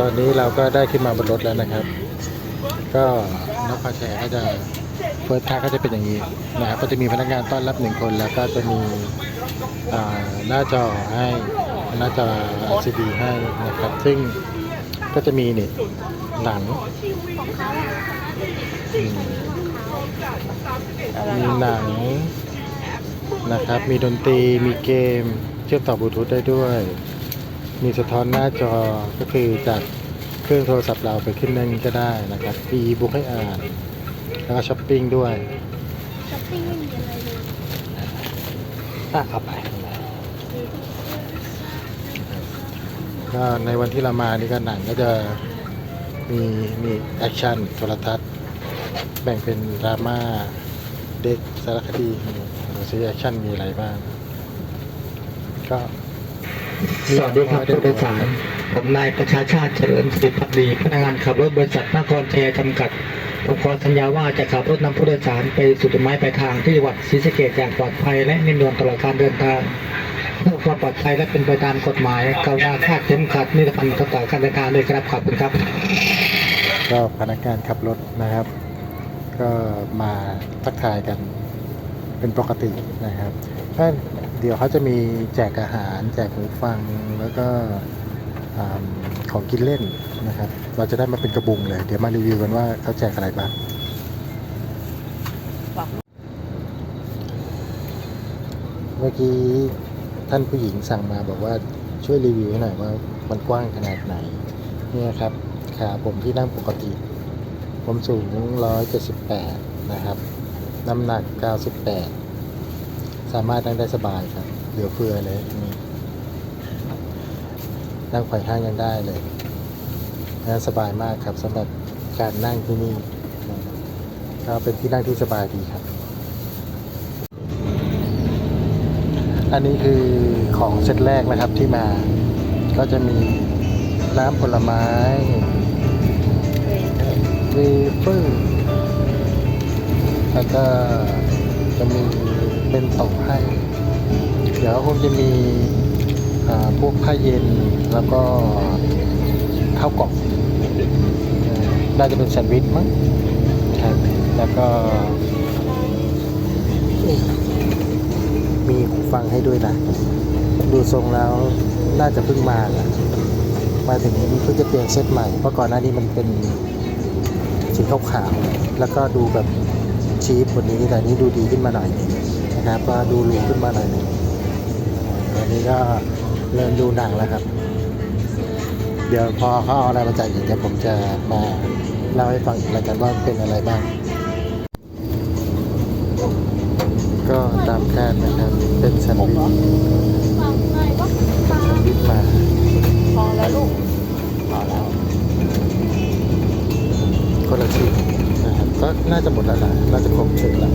ตอนนี้เราก็ได้ขึ้นมาบนรถแล้วนะครับ ก็นกพาแชร์ก็จะเฟิร์สคลาสก็จะเป็นอย่างนี้นะครับก็จะมีพนักงานต้อนรับหนึ่งคน แล้วก็จะมีหน้าจอให้หน้าจอ LCD ให้นะครับ ซึ่งก็จะมีนี่หนังมมีหนังนะครับ มีดนตรี มีเกม เชื่อมต่อบลูทูธได้ด้วย มีสะท้อนหน้าจอก็คือจากเครื่องโทรศัพท์เราไปขึ้นในนี้ก็ได้นะครับมีอีบุ๊กให้อ่าน แล้วก็ช้อปปิ้งด้วย ช้อปปิ้งไม่มีอะไรเลยอะเข้าไป ก็ในวันที่เรามานี่ก็หนังก็จะมีมีแอคชั่นโทรทัศน์ แบ่งเป็นดราม่าเด็กสารคดีซีแอคชั่นมีอะไรบ้าง ก็ สวัสดีครับผู้โดยสาร ผมนายประชาชาติเจริญสิทธิพักดีพนักงานขับรถบริษัทนครชัยจำกัด ผมขอสัญญาว่าจะขับรถนำผู้โดยสารไปสู่จุดหมายปลายทางที่จังหวัดศรีสะเกษอย่างปลอดภัยและนิ่มนวลตลอดการเดินทางเพื่อความปลอดภัยและเป็นไปตามกฎหมายกรุณาคาดเข็มขัดนิรภัยต่อการเดินทางด้วยครับขอบคุณครับ ก็พนักงานขับรถนะครับ ก็มาทักทายกันเป็นปกตินะครับก็เดี๋ยวเขาจะมีแจกอาหาร แจกหูฟังแล้วก็ของกินเล่นนะครับ เราจะได้มาเป็นกระบุงเลย เดี๋ยวมารีวิวกันว่าเขาแจกอะไรบ้างเมื่อกี้ท่านผู้หญิงสั่งมาบอกว่าช่วยรีวิวให้หน่อยว่ามันกว้างขนาดไหน เนี่ยครับขาผมที่นั่งปกติ ผมสูง 178 นะครับ น้ำหนัก 98 สามารถนั่งได้สบายครับเหลือเฟือเลยนี่นั่งไขว่ห้างยังได้เลยนะสบายมากครับสำหรับการนั่งที่นี่ก็เป็นที่นั่งที่สบายดีครับ อันนี้คือของเซตแรกนะครับที่มา ก็จะมีน้ำผลไม้เวเฟอร์แล้วก็จะมี เป็นตกให้เดี๋ยวคงจะมีพวกผ้าเย็นแล้วก็ข้าวกล่องน่าจะเป็นแซนด์วิชมั้งครับแล้วก็มีหูฟังให้ด้วยนะ ดูทรงแล้วน่าจะเพิ่งมาแหละมาถึงเพิ่งจะเปลี่ยนเซตใหม่ เพราะก่อนหน้านี้มันเป็นสีขาวๆแล้วก็ดูแบบชีพวันนี้แต่นี้ดูดีขึ้นมาหน่อยนึง นะครับ ก็ดูหรูขึ้นมาหน่อยหนึงอ่าอันนี้ก็เริ่มดูหนังแล้วครับ เดี๋ยวพอเขาเอาอะไรมาจ่ายอีกเดี๋ยวผมจะมาเล่าให้ฟังอีกแล้วกันว่าเป็นอะไรบ้าง ก็ตามคาดนะครับ เป็นแซนด์วิชฟังไงว่าปลาแซนด์วิชมาพอแล้วลูกพอแล้วคนละชิ้นนะครับก็น่าจะหมดแล้วนะน่าจะครบเสร็จแล้ว